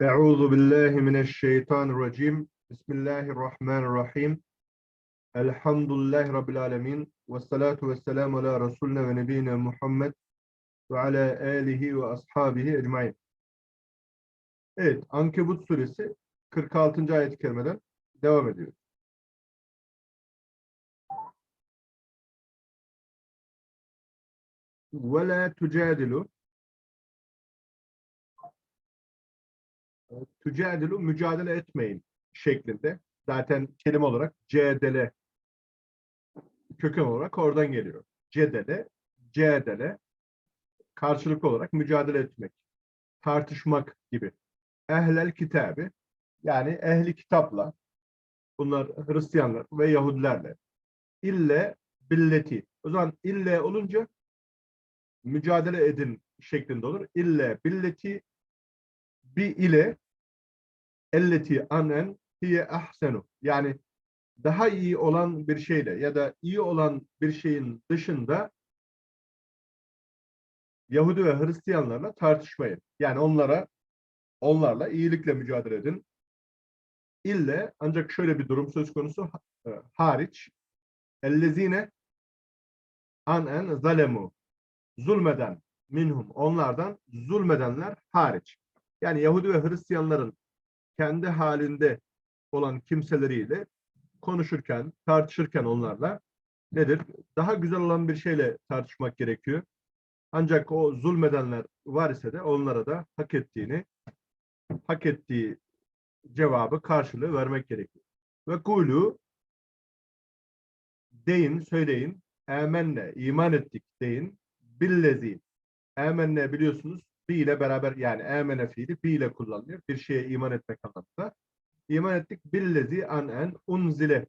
Euzu billahi mineşşeytanirracim. Bismillahirrahmanirrahim. Elhamdülillahi rabbil alamin. Ves salatu vesselam ala resulina ve nebiyina Muhammed ve ala alihi ve ashabihi ecmaîn. Evet, Ankebut suresi 46. ayet-i kerimeden devam ediyor. Ve la tucadilu tücadilu mücadele etmeyin şeklinde. Zaten kelime olarak cedele köken olarak oradan geliyor. Cedele, cedele karşılıklı olarak mücadele etmek, tartışmak gibi. Ehlel kitabı yani ehli kitapla bunlar Hristiyanlar ve Yahudilerle ille billeti. O zaman ille olunca mücadele edin şeklinde olur. İlle billeti bi ile elleti anen hiye ahsenu. Yani daha iyi olan bir şeyle ya da iyi olan bir şeyin dışında Yahudi ve Hristiyanlarla tartışmayın. Yani onlara onlarla iyilikle mücadele edin. İlle ancak şöyle bir durum söz konusu e, hariç ellezine anen zalemu zulmeden minhum onlardan zulmedenler hariç. Yani Yahudi ve Hristiyanların kendi halinde olan kimseleriyle konuşurken, tartışırken onlarla nedir? Daha güzel olan bir şeyle tartışmak gerekiyor. Ancak o zulmedenler var ise de onlara da hak ettiğini, hak ettiği cevabı, karşılığı vermek gerekiyor. Ve kulu deyin, söyleyin, emenne, iman ettik deyin, billezi, emenne biliyorsunuz ile beraber yani emene fiili bir ile kullanılıyor. Bir şeye iman etmek anlamında. İman ettik billezi anen unzile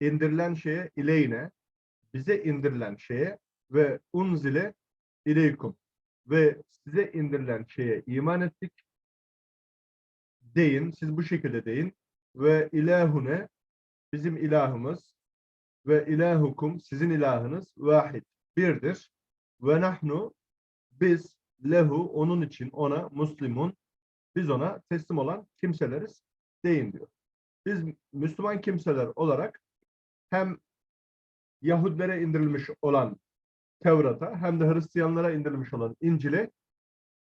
indirilen şeye ileyne bize indirilen şeye ve unzile ileykum ve size indirilen şeye iman ettik deyin. Siz bu şekilde deyin. Ve ilahune bizim ilahımız ve ilahukum sizin ilahınız vahid birdir. Ve nahnu biz lehu onun için ona muslimun biz ona teslim olan kimseleriz deyin diyor. Biz Müslüman kimseler olarak hem Yahudilere indirilmiş olan Tevrat'a hem de Hristiyanlara indirilmiş olan İncil'e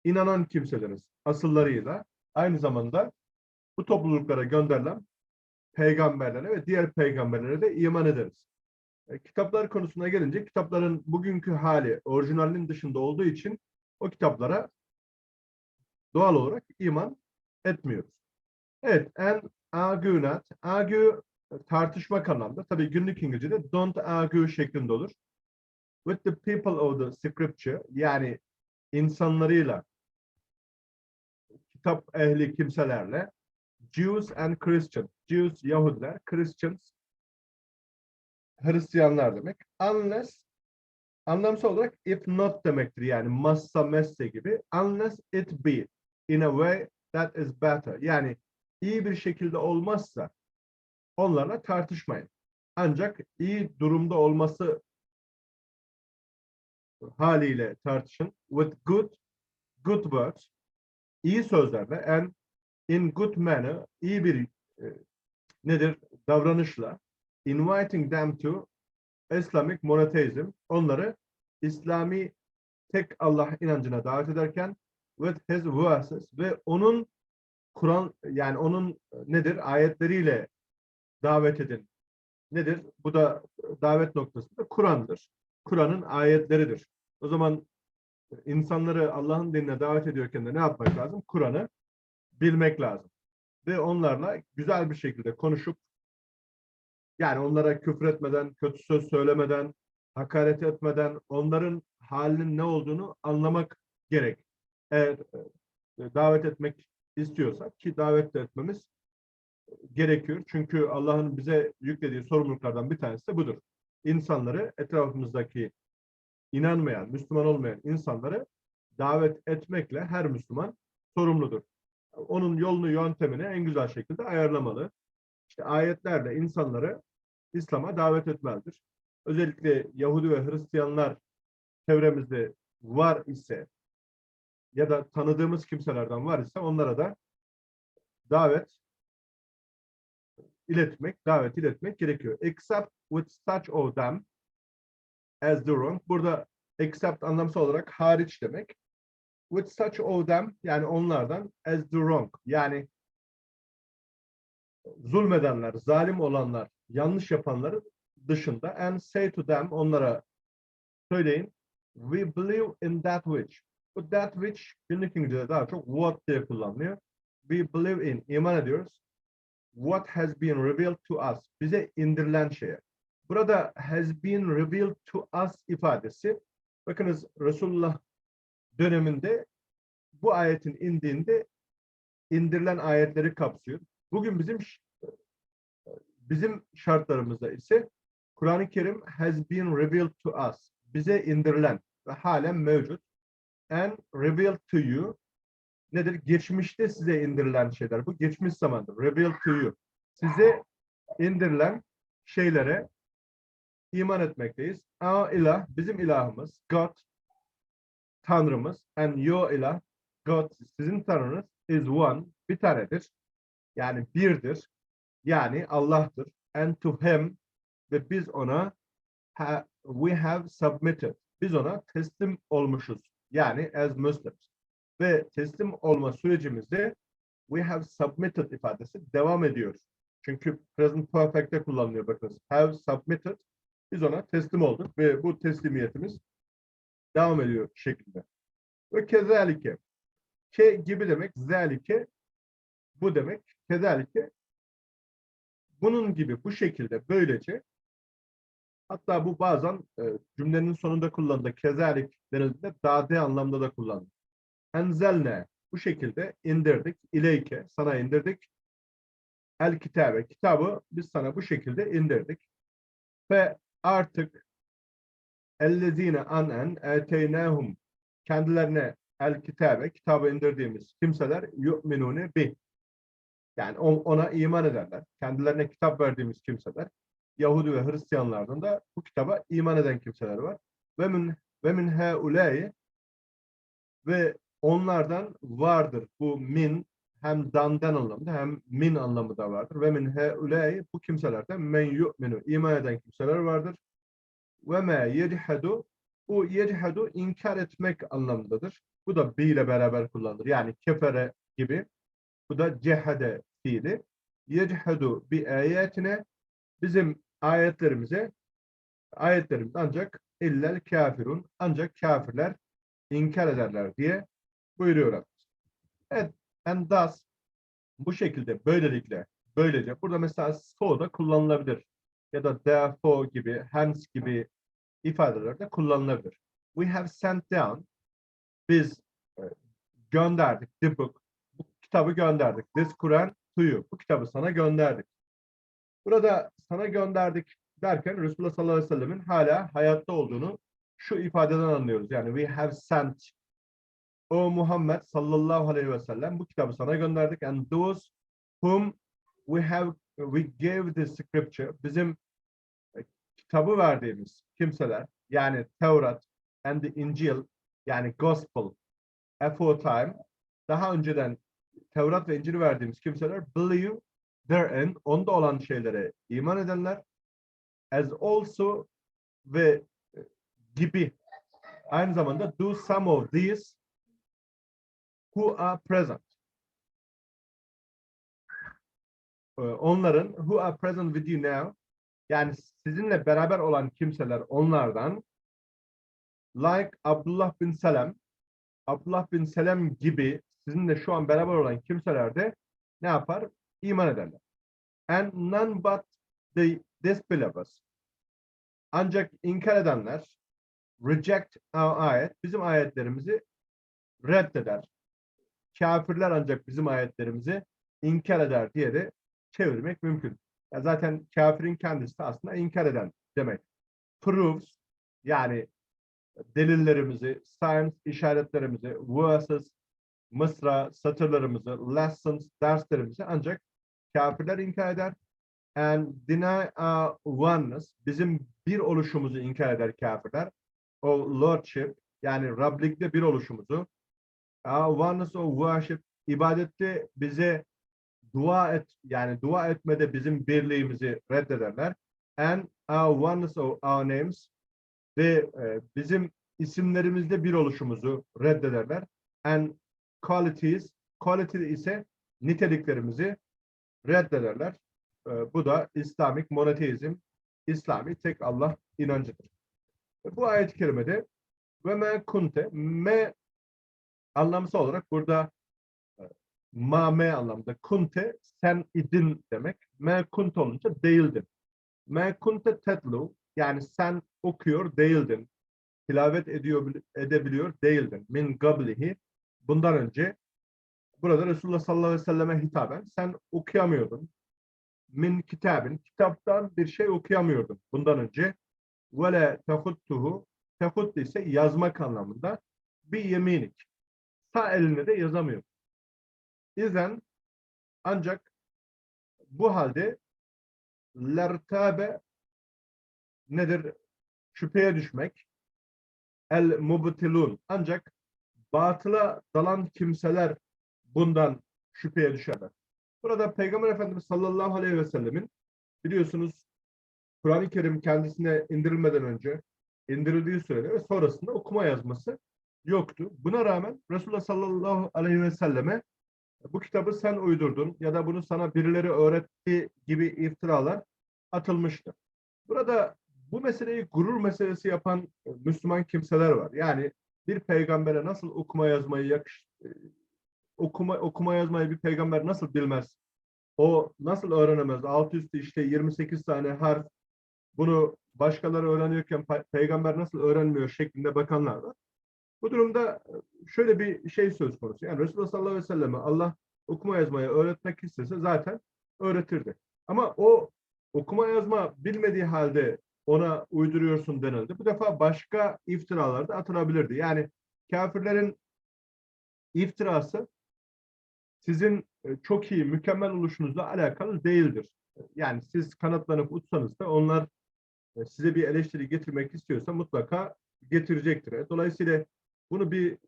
inanan kimseleriz asıllarıyla. Aynı zamanda bu topluluklara gönderilen peygamberlere ve diğer peygamberlere de iman ederiz. E, kitaplar konusuna gelince kitapların bugünkü hali orijinalinin dışında olduğu için o kitaplara doğal olarak iman etmiyoruz. Evet, en argue not. Argue tartışmak anlamda. Tabii günlük İngilizce'de don't argue şeklinde olur. With the people of the scripture yani insanlarıyla kitap ehli kimselerle Jews and Christians. Jews Yahudiler, Christians Hristiyanlar demek. Unless anlamsal olarak if not demektir. Yani massa messe gibi. Unless it be in a way that is better. Yani iyi bir şekilde olmazsa onlarla tartışmayın. Ancak iyi durumda olması haliyle tartışın. With good, good words, iyi sözlerle and in good manner, iyi bir e, nedir? Davranışla inviting them to Islamic monotheism, onları İslami tek Allah inancına davet ederken with his verses ve onun Kur'an yani onun nedir ayetleriyle davet edin. Nedir? Bu da davet noktasında Kur'an'dır. Kur'an'ın ayetleridir. O zaman insanları Allah'ın dinine davet ediyorken de ne yapmak lazım? Kur'an'ı bilmek lazım. Ve onlarla güzel bir şekilde konuşup yani onlara küfür etmeden, kötü söz söylemeden, hakaret etmeden onların halinin ne olduğunu anlamak gerek. Eğer e, davet etmek istiyorsak ki davet etmemiz gerekiyor. Çünkü Allah'ın bize yüklediği sorumluluklardan bir tanesi de budur. İnsanları etrafımızdaki inanmayan, Müslüman olmayan insanları davet etmekle her Müslüman sorumludur. Onun yolunu, yöntemini en güzel şekilde ayarlamalı. İşte ayetlerle insanları İslam'a davet etmelidir. Özellikle Yahudi ve Hristiyanlar çevremizde var ise ya da tanıdığımız kimselerden var ise onlara da davet iletmek, davet iletmek gerekiyor. Except with such of them as the wrong. Burada except anlamsal olarak hariç demek. With such of them yani onlardan as the wrong. Yani zulmedenler, zalim olanlar, yanlış yapanların dışında and say to them onlara söyleyin we believe in that which. Bu that which günlük İngilizce'de daha çok what diye kullanılıyor. We believe in, iman ediyoruz. What has been revealed to us. Bize indirilen şeye. Burada has been revealed to us ifadesi bakınız Resulullah döneminde bu ayetin indiğinde indirilen ayetleri kapsıyor. Bugün bizim bizim şartlarımızda ise Kur'an-ı Kerim has been revealed to us. Bize indirilen ve halen mevcut. And revealed to you nedir? Geçmişte size indirilen şeyler. Bu geçmiş zamandır. Revealed to you. Size indirilen şeylere iman etmekteyiz. Our ilah, bizim ilahımız, God, Tanrımız, and your ilah, God, sizin Tanrınız is one, bir tanedir. Yani birdir. Yani Allah'tır. And to him ve biz ona ha, we have submitted. Biz ona teslim olmuşuz. Yani as Muslims. Ve teslim olma sürecimizde we have submitted ifadesi devam ediyor. Çünkü present perfect'te kullanılıyor bakınız. Have submitted. Biz ona teslim olduk ve bu teslimiyetimiz devam ediyor şeklinde. Ve kezalike. Ke gibi demek, zelike bu demek. Kezalike bunun gibi bu şekilde böylece hatta bu bazen e, cümlenin sonunda kullanılır. Kezalik denildiğinde dade anlamda da kullanılır. Enzelne bu şekilde indirdik. İleyke sana indirdik. El kitabe kitabı biz sana bu şekilde indirdik. Ve artık ellezine anen eteynehum kendilerine el kitabe kitabı indirdiğimiz kimseler yu'minune bi yani on- ona iman ederler. Kendilerine kitap verdiğimiz kimseler Yahudi ve Hristiyanlardan da bu kitaba iman eden kimseler var. Ve min ve min haulâi ve onlardan vardır bu min hem dandan anlamında hem min anlamı da vardır. Ve min haulâi bu kimselerden men yu'minu iman eden kimseler vardır. Ve me yechadu bu yechadu inkar etmek anlamındadır. Bu da bi ile beraber kullanılır. Yani kefere gibi. Bu da cehade fiili. Yechadu bi ayetine bizim ayetlerimize ayetlerimiz ancak illel kafirun ancak kafirler inkar ederler diye buyuruyor Rabbimiz. Evet, and thus bu şekilde böylelikle böylece burada mesela so da kullanılabilir ya da therefore gibi hence gibi ifadeler de kullanılabilir. We have sent down biz e, gönderdik the book bu kitabı gönderdik. This Quran you. Bu kitabı sana gönderdik. Burada sana gönderdik derken Resulullah sallallahu aleyhi ve sellemin hala hayatta olduğunu şu ifadeden anlıyoruz. Yani we have sent o Muhammed sallallahu aleyhi ve sellem bu kitabı sana gönderdik and those whom we have we gave the scripture bizim e, kitabı verdiğimiz kimseler yani Tevrat and the Injil yani gospel aforetime daha önceden Tevrat ve İncil'i verdiğimiz kimseler believe therein onda olan şeylere iman edenler as also ve e, gibi aynı zamanda do some of these who are present. Ee, Onların who are present with you now yani sizinle beraber olan kimseler onlardan like Abdullah bin Selam Abdullah bin Selam gibi sizinle şu an beraber olan kimseler de ne yapar? İman ederler. And none but the disbelievers. Ancak inkar edenler reject our ayet, bizim ayetlerimizi reddeder. Kafirler ancak bizim ayetlerimizi inkar eder diye de çevirmek mümkün. Ya zaten kafirin kendisi de aslında inkar eden demek. Proves yani delillerimizi, science işaretlerimizi, verses, mısra, satırlarımızı, lessons, derslerimizi ancak kafirler inkar eder. And deny our oneness, bizim bir oluşumuzu inkar eder kafirler. O lordship, yani Rablikte bir oluşumuzu. Our oneness of worship, ibadette bize dua et yani dua etmede bizim birliğimizi reddederler. And our oneness of our names ve e, bizim isimlerimizde bir oluşumuzu reddederler. And qualities, quality ise niteliklerimizi reddederler. E, bu da İslamik monoteizm, İslami tek Allah inancıdır. E, Bu ayet-i kerimede ve me kunte, me anlamsal olarak burada e, ma me anlamda kunte sen idin demek. Me kunte olunca değildin. Me kunte tetlu yani sen okuyor değildin. Tilavet ediyor edebiliyor değildin. Min gablihi bundan önce burada Resulullah sallallahu aleyhi ve selleme hitaben sen okuyamıyordun. Min kitabin kitaptan bir şey okuyamıyordun bundan önce. Ve le tehuttuhu tehut ise yazmak anlamında bir yeminik. Sağ eline de yazamıyor. İzen ancak bu halde lertabe nedir? Şüpheye düşmek. El mubtilun. Ancak batıla dalan kimseler bundan şüpheye düşerler. Burada Peygamber Efendimiz sallallahu aleyhi ve sellemin biliyorsunuz Kur'an-ı Kerim kendisine indirilmeden önce indirildiği sürede ve sonrasında okuma yazması yoktu. Buna rağmen Resulullah sallallahu aleyhi ve selleme bu kitabı sen uydurdun ya da bunu sana birileri öğretti gibi iftiralar atılmıştı. Burada bu meseleyi gurur meselesi yapan e, Müslüman kimseler var. Yani bir peygambere nasıl okuma yazmayı yakış e, okuma okuma yazmayı bir peygamber nasıl bilmez? O nasıl öğrenemez? Alt üstü işte 28 tane harf bunu başkaları öğreniyorken pe- peygamber nasıl öğrenmiyor şeklinde bakanlar var. Bu durumda e, şöyle bir şey söz konusu. Yani Resulullah sallallahu aleyhi ve selleme Allah okuma yazmayı öğretmek istese zaten öğretirdi. Ama o okuma yazma bilmediği halde ona uyduruyorsun denildi. Bu defa başka iftiralar da atılabilirdi. Yani kafirlerin iftirası sizin e, çok iyi, mükemmel oluşunuzla alakalı değildir. Yani siz kanatlanıp uçsanız da onlar e, size bir eleştiri getirmek istiyorsa mutlaka getirecektir. Dolayısıyla bunu bir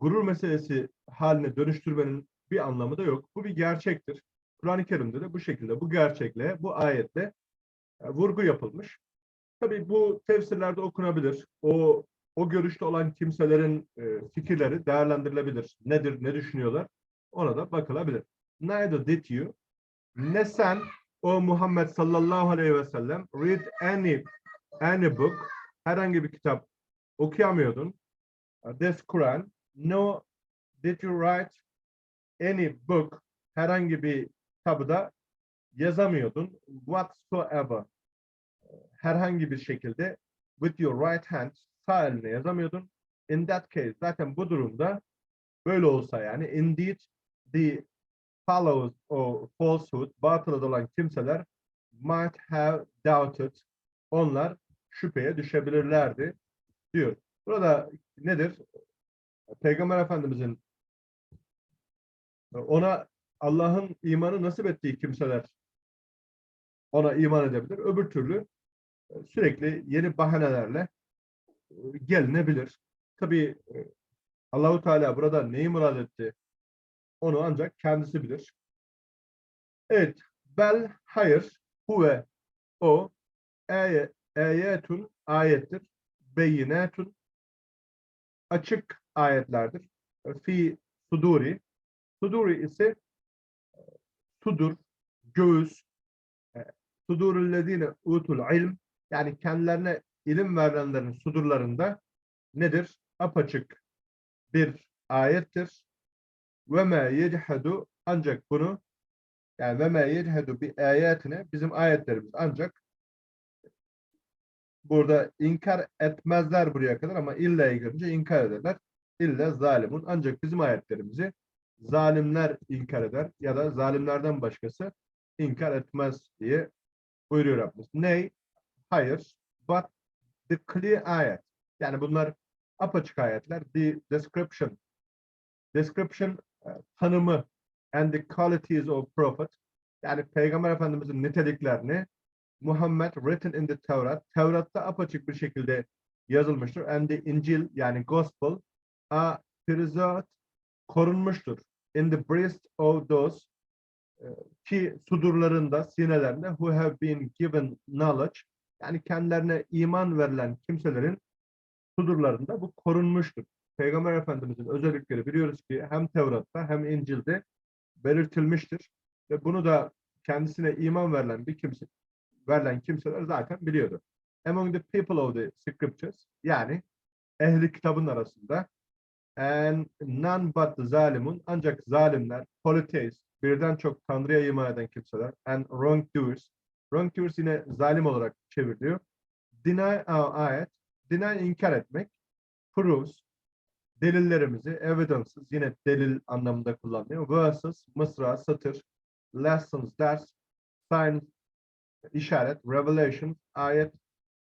gurur meselesi haline dönüştürmenin bir anlamı da yok. Bu bir gerçektir. Kur'an-ı Kerim'de de bu şekilde, bu gerçekle, bu ayetle e, vurgu yapılmış. Tabii bu tefsirlerde okunabilir. O o görüşte olan kimselerin e, fikirleri değerlendirilebilir. Nedir, ne düşünüyorlar? Ona da bakılabilir. Neither did you, ne sen o Muhammed sallallahu aleyhi ve sellem read any any book, herhangi bir kitap okuyamıyordun. Uh, This Quran, no did you write any book, herhangi bir kitabı da yazamıyordun. Whatsoever, herhangi bir şekilde with your right hand, sağ eline yazamıyordun. In that case, zaten bu durumda böyle olsa yani indeed the follows o falsehood, batılı olan kimseler might have doubted. Onlar şüpheye düşebilirlerdi diyor. Burada nedir? Peygamber Efendimizin ona Allah'ın imanı nasip ettiği kimseler ona iman edebilir. Öbür türlü sürekli yeni bahanelerle e, gelinebilir. Tabii e, Allahu Teala burada neyi murad etti? Onu ancak kendisi bilir. Evet. Bel hayır. Huve o eye, eyetun ayettir. Beyinetun açık ayetlerdir. Fi suduri. Suduri ise sudur, göğüs, sudurüllezine utul ilm yani kendilerine ilim verilenlerin sudurlarında nedir? Apaçık bir ayettir. Ve me yechadu ancak bunu yani ve me yechadu bir ayetine bizim ayetlerimiz ancak burada inkar etmezler buraya kadar ama illa görünce inkar ederler. İlla zalimun ancak bizim ayetlerimizi zalimler inkar eder ya da zalimlerden başkası inkar etmez diye buyuruyor Rabbimiz. Ney? Hayır. But the clear ayet. Yani bunlar apaçık ayetler. The description. Description e, tanımı and the qualities of prophet. Yani Peygamber Efendimizin niteliklerini Muhammed written in the Tevrat. Tevrat'ta apaçık bir şekilde yazılmıştır. And the Injil yani Gospel are preserved korunmuştur. In the breast of those e, ki sudurlarında, sinelerinde who have been given knowledge yani kendilerine iman verilen kimselerin sudurlarında bu korunmuştur. Peygamber Efendimizin özellikleri biliyoruz ki hem Tevrat'ta hem İncil'de belirtilmiştir. Ve bunu da kendisine iman verilen bir kimse verilen kimseler zaten biliyordu. Among the people of the scriptures yani ehli kitabın arasında and none but the zalimun ancak zalimler, polytheists, birden çok Tanrı'ya iman eden kimseler and wrongdoers, wrongdoers yine zalim olarak çevriliyor. Deny ayet, deny inkar etmek, proves, delillerimizi, evidences yine delil anlamında kullanılıyor. Verses, mısra, satır, lessons, ders, signs, işaret, revelation, ayet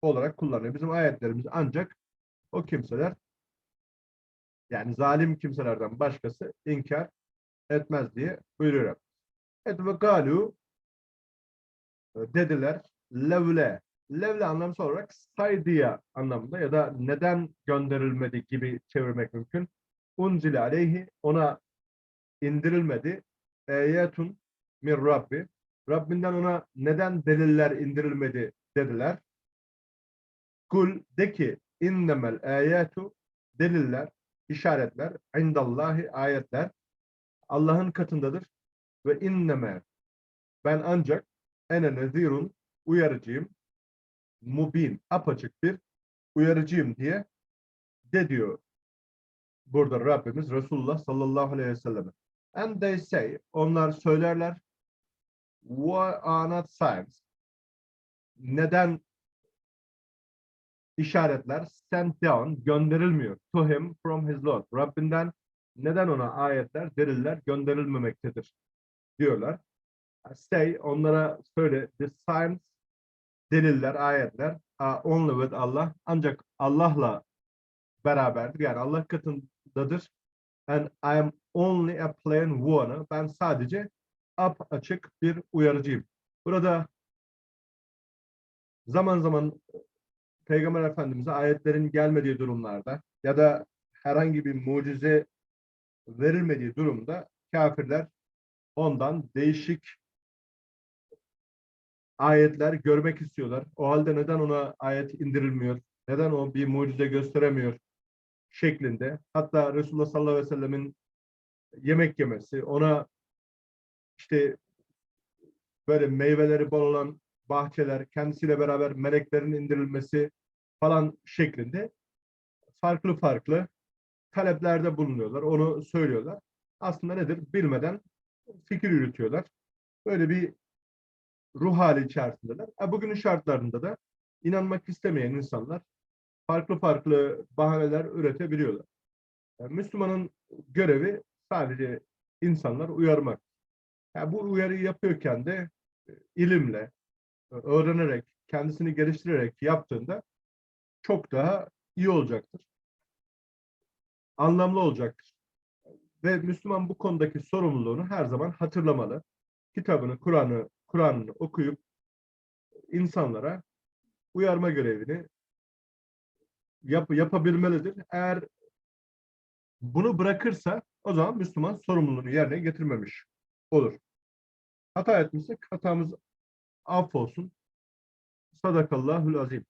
olarak kullanılıyor. Bizim ayetlerimiz ancak o kimseler yani zalim kimselerden başkası inkar etmez diye buyuruyor. Evet ve galu dediler levle levle anlamsal olarak saydiya anlamında ya da neden gönderilmedi gibi çevirmek mümkün. Unzile aleyhi ona indirilmedi. Eyetun min Rabbi. Rabbinden ona neden deliller indirilmedi dediler. Kul de ki innemel ayetu deliller, işaretler, indallahi ayetler Allah'ın katındadır ve inneme ben ancak ene nezirun uyarıcıyım mubin apaçık bir uyarıcıyım diye de diyor burada Rabbimiz Resulullah sallallahu aleyhi ve selleme. And they say, onlar söylerler, what are not signs? Neden işaretler sent down gönderilmiyor to him from his Lord. Rabbinden neden ona ayetler, deliller gönderilmemektedir diyorlar. Say onlara söyle the signs deliller, ayetler are only with Allah ancak Allah'la beraberdir. Yani Allah katındadır. And I am only a plain warner. Ben sadece ap açık bir uyarıcıyım. Burada zaman zaman Peygamber Efendimiz'e ayetlerin gelmediği durumlarda ya da herhangi bir mucize verilmediği durumda kafirler ondan değişik ayetler görmek istiyorlar. O halde neden ona ayet indirilmiyor? Neden o bir mucize gösteremiyor? şeklinde. Hatta Resulullah sallallahu aleyhi ve sellemin yemek yemesi, ona işte böyle meyveleri bol olan bahçeler, kendisiyle beraber meleklerin indirilmesi falan şeklinde farklı farklı taleplerde bulunuyorlar. Onu söylüyorlar. Aslında nedir? Bilmeden fikir yürütüyorlar. Böyle bir ruh hali içerisindeler. E, bugünün şartlarında da inanmak istemeyen insanlar farklı farklı bahaneler üretebiliyorlar. Yani Müslümanın görevi sadece insanlar uyarmak. Yani bu uyarıyı yapıyorken de e, ilimle, e, öğrenerek, kendisini geliştirerek yaptığında çok daha iyi olacaktır. Anlamlı olacaktır. Ve Müslüman bu konudaki sorumluluğunu her zaman hatırlamalı. Kitabını, Kur'an'ı, Kur'an'ını okuyup insanlara uyarma görevini yap, yapabilmelidir. Eğer bunu bırakırsa o zaman Müslüman sorumluluğunu yerine getirmemiş olur. Hata etmişsek hatamız affolsun. Sadakallahul azim.